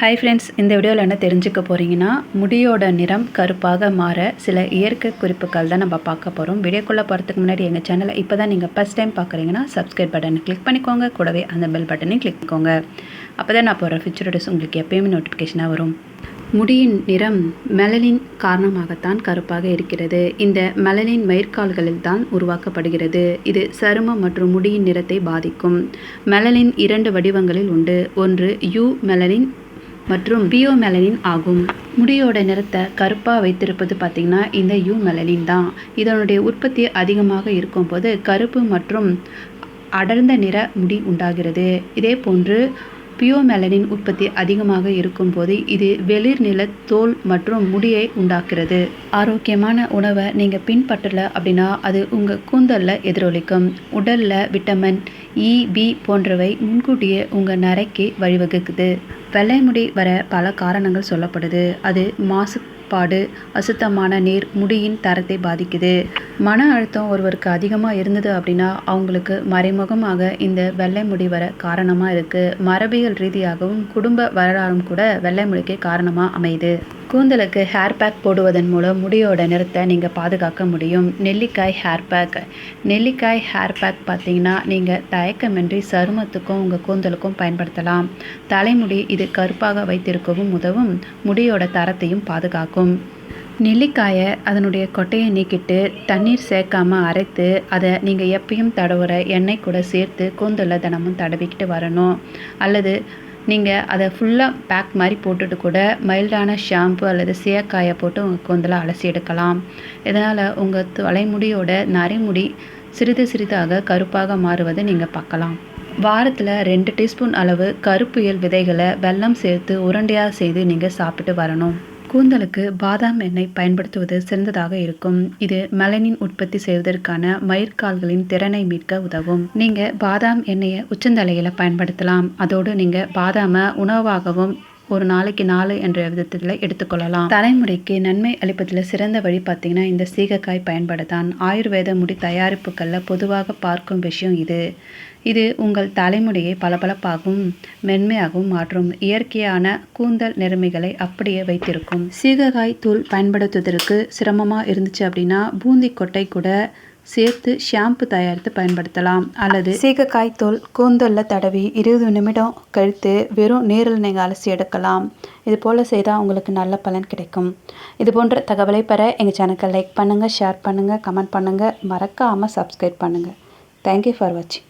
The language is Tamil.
ஹாய் ஃப்ரெண்ட்ஸ் இந்த வீடியோவில் என்ன தெரிஞ்சுக்க போகிறீங்கன்னா முடியோட நிறம் கருப்பாக மாற சில இயற்கை குறிப்புகள் தான் நம்ம பார்க்க போகிறோம் வீடியோக்குள்ளே போகிறதுக்கு முன்னாடி எங்கள் சேனலை இப்போ தான் நீங்கள் ஃபஸ்ட் டைம் பார்க்குறீங்கன்னா சப்ஸ்கிரைப் பட்டனை கிளிக் பண்ணிக்கோங்க. கூடவே அந்த பெல் பட்டனையும் கிளிக் பண்ணிக்கோங்க. அப்போ தான் நான் போகிற ஃபியூச்சர் வீடியோஸ் உங்களுக்கு எப்பயுமே நோட்டிஃபிகேஷனாக வரும். முடியின் நிறம் மெலனின் காரணமாகத்தான் கருப்பாக இருக்கிறது. இந்த மெலனின் மயிர்கால்களில் தான் உருவாக்கப்படுகிறது. இது சருமம் மற்றும் முடியின் நிறத்தை பாதிக்கும். மெலனின் இரண்டு வடிவங்களில் உண்டு. ஒன்று யூ மெலனின் மற்றும் பியோமெலனின் ஆகும். முடியோட நிறத்தை கருப்பாக வைத்திருப்பது பார்த்திங்கன்னா இந்த யூ மெலனின் தான். இதனுடைய உற்பத்தி அதிகமாக இருக்கும்போது கருப்பு மற்றும் அடர்ந்த நிற முடி உண்டாகிறது. இதே போன்று பியோமெலனின் உற்பத்தி அதிகமாக இருக்கும்போது இது வெளிர் நில தோல் மற்றும் முடியை உண்டாக்குறது ஆரோக்கியமான உணவை நீங்கள் பின்பற்றல அப்படின்னா அது உங்கள் கூந்தலில் எதிரொலிக்கும். உடலில் விட்டமின் இ பி போன்றவை முன்கூட்டியே உங்கள் நரைக்கு வழிவகுக்குது. வெள்ளை முடி வர பல காரணங்கள் சொல்லப்படுது. அது மாசுபாடு அசுத்தமான நீர் முடியின் தரத்தை பாதிக்குது. மன அழுத்தம் ஒருவருக்கு அதிகமாக இருந்தது அப்படின்னா அவங்களுக்கு மறைமுகமாக இந்த வெள்ளை முடி வர காரணமாக இருக்குது மரபியல் ரீதியாகவும் குடும்ப வரலாறும் கூட வெள்ளை முடிக்கு காரணமாக அமையுது கூந்தலுக்கு ஹேர் பேக் போடுவதன் மூலம் முடியோட நிறத்தை நீங்கள் பாதுகாக்க முடியும். நெல்லிக்காய் ஹேர் பேக் நெல்லிக்காய் ஹேர் பேக் பார்த்தீங்கன்னா நீங்கள் தயக்கமின்றி சருமத்துக்கும் உங்கள் கூந்தலுக்கும் பயன்படுத்தலாம். தலைமுடி இது கருப்பாக வைத்திருக்கவும் உதவும். முடியோட தரத்தையும் பாதுகாக்கும். நெல்லிக்காயை அதனுடைய கொட்டையை நீக்கிட்டு தண்ணீர் சேர்க்காமல் அரைத்து அதை நீங்கள் எப்பயும் தடவுற எண்ணெய் கூட சேர்த்து கூந்தலில் தினமும் தடவிக்கிட்டு வரணும். அல்லது நீங்கள் அதை ஃபுல்லாக பேக் மாதிரி போட்டுட்டு கூட மைல்டான ஷாம்பு அல்லது சேக்காயை போட்டு உங்கள் கூந்தலை அலசி எடுக்கலாம். இதனால் உங்கள் தலைமுடியோட நரைமுடி சிறிது சிறிதாக கருப்பாக மாறுவதை நீங்கள் பார்க்கலாம். வாரத்தில் ரெண்டு டீஸ்பூன் அளவு கருப்புயல் விதைகளை வெல்லம் சேர்த்து உருண்டையாக செய்து நீங்கள் சாப்பிட்டு வரணும். கூந்தலுக்கு பாதாம் எண்ணெய் பயன்படுத்துவது சிறந்ததாக இருக்கும். இது மெலனின் உற்பத்தி செய்வதற்கான மயிர்கால்களின் திறனை மீட்க உதவும். நீங்க பாதாம் எண்ணெயை உச்சந்தலையில பயன்படுத்தலாம். அதோடு நீங்க பாதாம உணவாகவும் ஒரு நாளைக்கு நாலு என்ற விதத்தில் எடுத்துக்கொள்ளலாம். தலைமுறைக்கு நன்மை அளிப்பதில் சிறந்த வழி பார்த்தீங்கன்னா இந்த சீகக்காய் பயன்படுத்தான் ஆயுர்வேத முடி தயாரிப்புகளில் பொதுவாக பார்க்கும் விஷயம் இது. இது உங்கள் தலைமுடியை பளபளப்பாகவும் மென்மையாகவும் மாற்றும். இயற்கையான கூந்தல் நிறமைகளை அப்படியே வைத்திருக்கும். சீகக்காய் தூள் பயன்படுத்துவதற்கு சிரமமாக இருந்துச்சு அப்படின்னா பூந்தி கொட்டை கூட சேர்த்து ஷாம்பு தயாரித்து பயன்படுத்தலாம். அல்லது சீகக்காய் தோல் கூந்தலில் தடவி இருபது நிமிடம் கழித்து வெறும் நீரில் நீங்கள் அலசி எடுக்கலாம். இது போல் செய்தால் உங்களுக்கு நல்ல பலன் கிடைக்கும். இது போன்ற தகவலை பெற எங்கள் சேனலுக்கு லைக் பண்ணுங்கள் ஷேர் பண்ணுங்கள் கமெண்ட் பண்ணுங்கள் மறக்காமல் சப்ஸ்கிரைப் பண்ணுங்கள் தேங்க்யூ ஃபார் வாட்சிங்